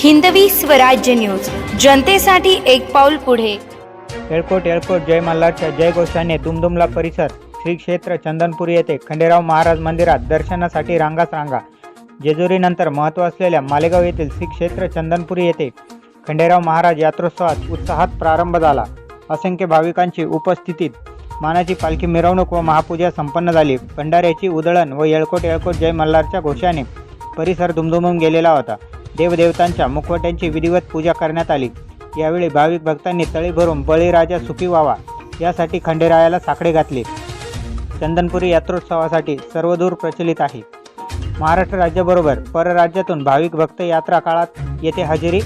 Hindavi Swarajya news. जनतेसाठी एक पाऊल पुढे. येळकोट येळकोट जय मल्हारच्या जय घोषाने दुमदुमला परिसर श्री क्षेत्र चंदनपुरी येथे खंडेराव महाराज मंदिरात दर्शनासाठी रांगाच रांगा जेजुरीनंतर महत्त्व असलेल्या मालेगाव येथील श्री क्षेत्र चंदनपुरी येथे खंडेराव महाराज यात्रोत्सवात उत्साहात प्रारंभ झाला. असंख्य भाविकांची उपस्थितीत मानाची पालखी मिरवणूक व महापूजा संपन्न झाली. भंडाऱ्याची उधळण व येळकोट येळकोट जय मल्हारच्या घोषाने परिसर दुमदुमून गेलेला होता. देवदेवतांच्या मुखवट्यांची विधिवत पूजा करण्यात आली. यावेळी भाविक भक्तांनी तळी भरून बळीराजा सुखी व्हावा यासाठी खंडेरायाला साकडे घातले. चंदनपुरी यात्रोत्सवासाठी सर्वदूर प्रचलित आहे. महाराष्ट्र राज्याबरोबर परराज्यातून भाविक भक्त यात्रा काळात येथे हजेरी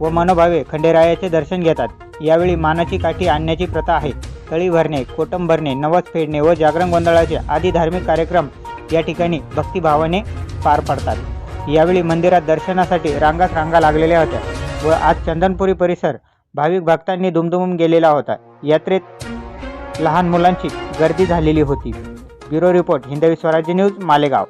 व मनोभावे खंडेरायाचे दर्शन घेतात. यावेळी मानाची काठी आणण्याची प्रथा आहे. तळी भरणे कोटम भरणे नवस फेडणे व जागरण गोंधळाचे आदी धार्मिक कार्यक्रम या ठिकाणी भक्तिभावाने पार पडतात. यावेळी मंदिरात दर्शनासाठी रांगाच रांगा लागलेल्या होत्या व आज चंदनपुरी परिसर भाविक भक्तांनी दुमदुमून गेलेला होता. यात्रेत लहान मुलांची गर्दी झालेली होती. Bureau report Hindavi Swarajya news Malegaon.